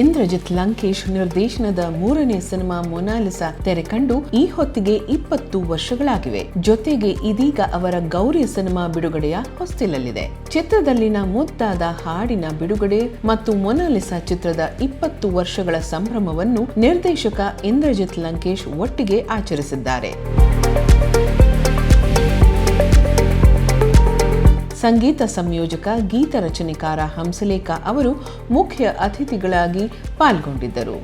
ಇಂದ್ರಜಿತ್ ಲಂಕೇಶ್ ನಿರ್ದೇಶನದ ಮೂರನೇ cinema Mona Lisa ತೆರೆ ಕಂಡು ಈ ಹೊತ್ತಿಗೆ ಇಪ್ಪತ್ತು ವರ್ಷಗಳಾಗಿವೆ. ಜೊತೆಗೆ ಇದೀಗ ಅವರ ಗೌರಿ ಸಿನಿಮಾ ಬಿಡುಗಡೆಯ ಹೊಸ್ತಿಲಲ್ಲಿದೆ. ಚಿತ್ರದಲ್ಲಿನ ಮುದ್ದಾದ ಹಾಡಿನ ಬಿಡುಗಡೆ ಮತ್ತು ಮೊನಾಲಿಸಾ ಚಿತ್ರದ ಇಪ್ಪತ್ತು ವರ್ಷಗಳ ಸಂಭ್ರಮವನ್ನು ನಿರ್ದೇಶಕ ಇಂದ್ರಜಿತ್ ಲಂಕೇಶ್ ಒಟ್ಟಿಗೆ ಆಚರಿಸಿದ್ದಾರೆ. ಸಂಗೀತ ಸಂಯೋಜಕ ಗೀತ ರಚನೆಕಾರ ಹಂಸಲೇಖ ಅವರು ಮುಖ್ಯ ಅತಿಥಿಗಳಾಗಿ ಪಾಲ್ಗೊಂಡಿದ್ದರು.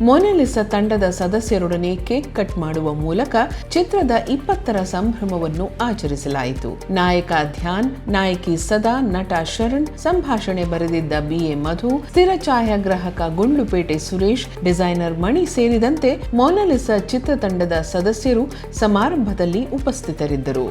ಮೊನಾಲಿಸಾ ತಂಡದ ಸದಸ್ಯರೊಡನೆ ಕೇಕ್ ಕಟ್ ಮಾಡುವ ಮೂಲಕ ಚಿತ್ರದ ಇಪ್ಪತ್ತರ ಸಂಭ್ರಮವನ್ನು ಆಚರಿಸಲಾಯಿತು. ನಾಯಕ ಧ್ಯಾನ್, ನಾಯಕಿ ಸದಾ, ನಟ ಶರಣ್, ಸಂಭಾಷಣೆ ಬರೆದಿದ್ದ ಬಿಎ ಮಧು, ಸ್ಥಿರ ಛಾಯಾಗ್ರಾಹಕ ಗುಂಡುಪೇಟೆ ಸುರೇಶ್, ಡಿಸೈನರ್ ಮಣಿ ಸೇರಿದಂತೆ ಮೊನಲಿಸ ಚಿತ್ರತಂಡದ ಸದಸ್ಯರು ಸಮಾರಂಭದಲ್ಲಿ ಉಪಸ್ಥಿತರಿದ್ದರು.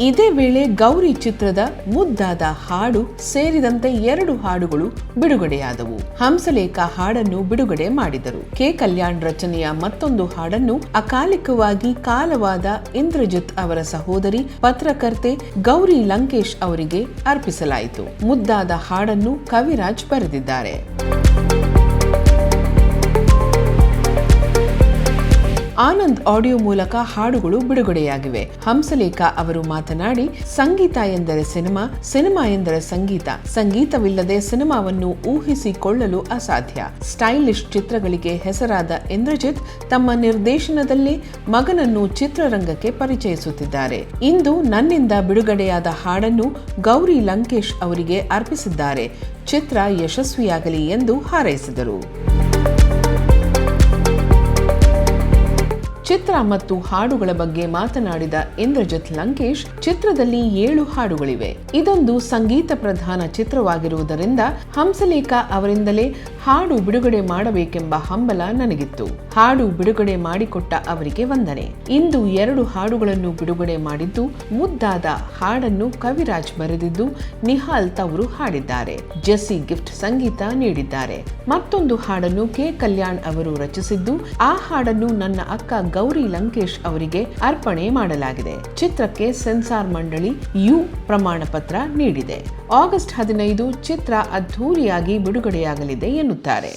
ಇದೇ ವೇಳೆ ಗೌರಿ ಚಿತ್ರದ ಮುದ್ದಾದ ಹಾಡು ಸೇರಿದಂತೆ ಎರಡು ಹಾಡುಗಳು ಬಿಡುಗಡೆಯಾದವು. ಹಂಸಲೇಖ ಹಾಡನ್ನು ಬಿಡುಗಡೆ ಮಾಡಿದರು. ಕೆ ಕಲ್ಯಾಣ್ ರಚನೆಯ ಮತ್ತೊಂದು ಹಾಡನ್ನು ಅಕಾಲಿಕವಾಗಿ ಕಾಲವಾದ ಇಂದ್ರಜಿತ್ ಅವರ ಸಹೋದರಿ ಪತ್ರಕರ್ತೆ ಗೌರಿ ಲಂಕೇಶ್ ಅವರಿಗೆ ಅರ್ಪಿಸಲಾಯಿತು. ಮುದ್ದಾದ ಹಾಡನ್ನು ಕವಿರಾಜ್ ಬರೆದಿದ್ದಾರೆ. ಆನಂದ್ ಆಡಿಯೋ ಮೂಲಕ ಹಾಡುಗಳು ಬಿಡುಗಡೆಯಾಗಿವೆ. ಹಂಸಲೇಖ ಅವರು ಮಾತನಾಡಿ, ಸಂಗೀತ ಎಂದರೆ ಸಿನಿಮಾ ಸಿನಿಮಾ ಎಂದರೆ ಸಂಗೀತ. ಸಂಗೀತವಿಲ್ಲದೆ ಸಿನಿಮಾವನ್ನು ಊಹಿಸಿಕೊಳ್ಳಲು ಅಸಾಧ್ಯ. ಸ್ಟೈಲಿಶ್ ಚಿತ್ರಗಳಿಗೆ ಹೆಸರಾದ ಇಂದ್ರಜಿತ್ ತಮ್ಮ ನಿರ್ದೇಶನದಲ್ಲಿ ಮಗನನ್ನು ಚಿತ್ರರಂಗಕ್ಕೆ ಪರಿಚಯಿಸುತ್ತಿದ್ದಾರೆ. ಇಂದು ನನ್ನಿಂದ ಬಿಡುಗಡೆಯಾದ ಹಾಡನ್ನು ಗೌರಿ ಲಂಕೇಶ್ ಅವರಿಗೆ ಅರ್ಪಿಸಿದ್ದಾರೆ. ಚಿತ್ರ ಯಶಸ್ವಿಯಾಗಲಿ ಎಂದು ಹಾರೈಸಿದರು. ಚಿತ್ರ ಮತ್ತು ಹಾಡುಗಳ ಬಗ್ಗೆ ಮಾತನಾಡಿದ ಇಂದ್ರಜಿತ್ ಲಂಕೇಶ್, ಚಿತ್ರದಲ್ಲಿ ಏಳು ಹಾಡುಗಳಿವೆ. ಇದೊಂದು ಸಂಗೀತ ಪ್ರಧಾನ ಚಿತ್ರವಾಗಿರುವುದರಿಂದ ಹಂಸಲೇಖ ಅವರಿಂದಲೇ ಹಾಡು ಬಿಡುಗಡೆ ಮಾಡಬೇಕೆಂಬ ಹಂಬಲ ನನಗಿತ್ತು. ಹಾಡು ಬಿಡುಗಡೆ ಮಾಡಿಕೊಟ್ಟ ಅವರಿಗೆ ವಂದನೆ. ಇಂದು ಎರಡು ಹಾಡುಗಳನ್ನು ಬಿಡುಗಡೆ ಮಾಡಿದ್ದು ಮುದ್ದಾದ ಹಾಡನ್ನು ಕವಿರಾಜ್ ಬರೆದಿದ್ದು ನಿಹಾಲ್ ತವರು ಹಾಡಿದ್ದಾರೆ. ಜೆಸ್ಸಿ ಗಿಫ್ಟ್ ಸಂಗೀತ ನೀಡಿದ್ದಾರೆ. ಮತ್ತೊಂದು ಹಾಡನ್ನು ಕೆ ಕಲ್ಯಾಣ್ ಅವರು ರಚಿಸಿದ್ದು, ಆ ಹಾಡನ್ನು ನನ್ನ ಅಕ್ಕ ಗೌರಿ ಲಂಕೇಶ್ ಅವರಿಗೆ ಅರ್ಪಣೆ ಮಾಡಲಾಗಿದೆ. ಚಿತ್ರಕ್ಕೆ ಸೆನ್ಸಾರ್ ಮಂಡಳಿ ಯು ಪ್ರಮಾಣ ಪತ್ರ ನೀಡಿದೆ. ಆಗಸ್ಟ್ ಹದಿನೈದು ಚಿತ್ರ ಅದ್ಧೂರಿಯಾಗಿ ಬಿಡುಗಡೆಯಾಗಲಿದೆ ಎನ್ನುತ್ತಾರೆ.